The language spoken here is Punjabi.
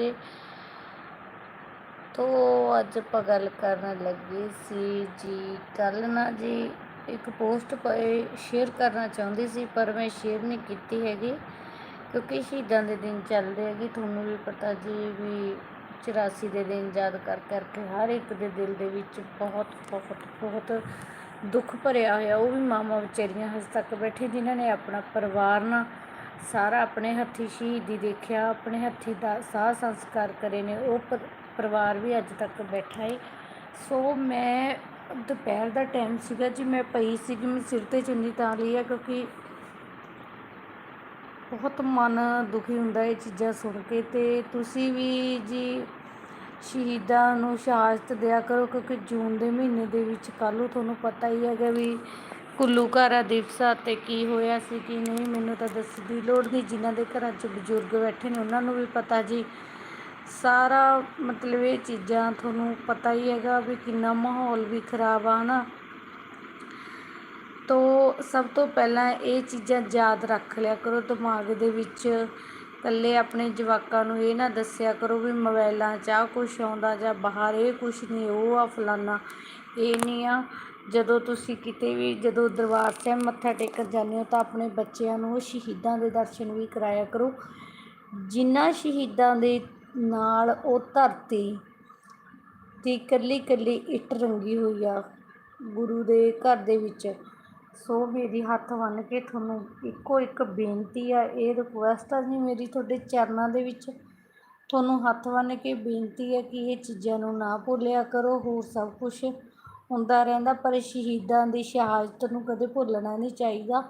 ਵੀਰੇ ਤੋ ਅੱਜ ਆਪਾਂ ਗੱਲ ਕਰਨ ਲੱਗੇ ਸੀ ਜੀ ਕੱਲ ਨਾ ਜੀ ਇੱਕ ਪੋਸਟ ਪਏ ਸ਼ੇਅਰ ਕਰਨਾ ਚਾਹੁੰਦੀ ਸੀ, ਪਰ ਮੈਂ ਸ਼ੇਅਰ ਨਹੀਂ ਕੀਤੀ ਹੈਗੀ, ਕਿਉਂਕਿ ਸ਼ਹੀਦਾਂ ਦੇ ਦਿਨ ਚੱਲਦੇ ਹੈਗੇ। ਤੁਹਾਨੂੰ ਵੀ ਪਤਾ ਜੀ ਵੀ 84 ਦੇ ਦਿਨ ਯਾਦ ਕਰ, ਕਰਕੇ ਹਰ ਇੱਕ ਦੇ ਦਿਲ ਦੇ ਵਿੱਚ ਬਹੁਤ ਬਹੁਤ ਬਹੁਤ ਦੁੱਖ ਭਰਿਆ ਹੋਇਆ। ਉਹ ਵੀ ਮਾਮਾ ਵਿਚਾਰੀਆਂ ਹਜੇ ਤੱਕ ਬੈਠੇ ਜਿਨ੍ਹਾਂ ਨੇ ਆਪਣਾ ਪਰਿਵਾਰ ਨਾਲ ਸਾਰਾ ਆਪਣੇ ਹੱਥੀਂ ਸ਼ਹੀਦੀ ਦੇਖਿਆ, ਆਪਣੇ ਹੱਥੀਂ ਦਾ ਸਾਹ ਸੰਸਕਾਰ ਕਰੇ ਨੇ। ਉਹ ਪਰ- ਪਰਿਵਾਰ ਵੀ ਅੱਜ ਤੱਕ ਬੈਠਾ ਹੈ ਸੋ ਮੈਂ ਦੁਪਹਿਰ ਦਾ ਟਾਈਮ ਸੀਗਾ ਜੀ, ਮੈਂ ਪਈ ਸੀ ਕਿ ਮੈਂ ਸਿਰ ਤੇ ਚੁੰਨੀ ਤਾਂ ਲਈ ਆ ਕਿਉਂਕਿ ਬਹੁਤ ਮਨ ਦੁਖੀ ਹੁੰਦਾ ਇਹ ਚੀਜ਼ਾਂ ਸੁਣ ਕੇ। ਤੇ ਤੁਸੀਂ ਵੀ ਜੀ ਸ਼ਹੀਦਾਂ ਨੂੰ ਸ਼ਹਾਦਤ ਦਿਆ ਕਰੋ ਕਿਉਂਕਿ ਜੂਨ ਦੇ ਮਹੀਨੇ ਦੇ ਵਿੱਚ ਕੱਲ੍ਹ ਨੂੰ ਤੁਹਾਨੂੰ ਪਤਾ ਹੀ ਹੈਗਾ ਵੀ ਘੁੱਲੂਘਾਰਾ ਦਿਵਸ ਆ ਤੇ ਕੀ ਹੋਇਆ ਸੀ, ਕੀ ਨਹੀਂ, ਮੈਨੂੰ ਤਾਂ ਦੱਸਣ ਦੀ ਲੋੜ ਨਹੀਂ। ਜਿਨ੍ਹਾਂ ਦੇ ਘਰਾਂ 'ਚ ਬਜ਼ੁਰਗ ਬੈਠੇ ਨੇ, ਉਹਨਾਂ ਨੂੰ ਵੀ ਪਤਾ ਜੀ। ਸਾਰਾ ਮਤਲਬ ਇਹ ਚੀਜ਼ਾਂ ਤੁਹਾਨੂੰ ਪਤਾ ਹੀ ਹੈਗਾ ਵੀ ਕਿੰਨਾ ਮਾਹੌਲ ਵੀ ਖਰਾਬ ਆ ਨਾ ਤੋ ਸਭ ਤੋਂ ਪਹਿਲਾਂ ਇਹ ਚੀਜ਼ਾਂ ਯਾਦ ਰੱਖ ਲਿਆ ਕਰੋ, ਦਿਮਾਗ ਦੇ ਵਿੱਚ। ਇਕੱਲੇ ਆਪਣੇ ਜਵਾਕਾਂ ਨੂੰ ਇਹ ਨਾ ਦੱਸਿਆ ਕਰੋ ਵੀ ਮੋਬਾਈਲਾਂ 'ਚ ਆਹ ਕੁਛ ਆਉਂਦਾ ਜਾਂ ਬਾਹਰ, ਇਹ ਕੁਛ ਨਹੀਂ, ਉਹ ਆ ਫਲਾਨਾ, ਇਹ ਨਹੀਂ ਆ। ਜਦੋਂ ਤੁਸੀਂ ਕਿਤੇ ਵੀ, ਜਦੋਂ ਦਰਬਾਰ ਸਾਹਿਬ ਮੱਥਾ ਟੇਕਣ ਜਾਂਦੇ ਹੋ ਤਾਂ ਆਪਣੇ ਬੱਚਿਆਂ ਨੂੰ ਸ਼ਹੀਦਾਂ ਦੇ ਦਰਸ਼ਨ ਵੀ ਕਰਾਇਆ ਕਰੋ। ਜਿਨ੍ਹਾਂ ਸ਼ਹੀਦਾਂ ਦੇ ਨਾਲ ਉਹ ਧਰਤੀ ਦੀ ਇਕੱਲੀ ਇਕੱਲੀ ਇੱਟ ਰੰਗੀ ਹੋਈ ਆ, ਗੁਰੂ ਦੇ ਘਰ ਦੇ ਵਿੱਚ, ਸੋ ਮੇਰੀ ਹੱਥ ਬੰਨ੍ਹ ਕੇ ਤੁਹਾਨੂੰ ਇੱਕੋ ਇੱਕ ਬੇਨਤੀ ਆ, ਇਹ ਰਿਕੁਐਸਟ ਆ ਜੀ ਮੇਰੀ ਤੁਹਾਡੇ ਚਰਨਾਂ ਦੇ ਵਿੱਚ। ਤੁਹਾਨੂੰ ਹੱਥ ਬੰਨ੍ਹ ਕੇ ਬੇਨਤੀ ਹੈ ਕਿ ਇਹ ਚੀਜ਼ਾਂ ਨੂੰ ਨਾ ਭੁੱਲਿਆ ਕਰੋ, ਹੋਰ ਸਭ ਕੁਝ ਹੁੰਦਾ ਰਹਿੰਦਾ ਪਰ ਸ਼ਹੀਦਾਂ ਦੀ ਸ਼ਹਾਦਤ ਨੂੰ ਕਦੇ ਭੁੱਲਣਾ ਨਹੀਂ ਚਾਹੀਦਾ।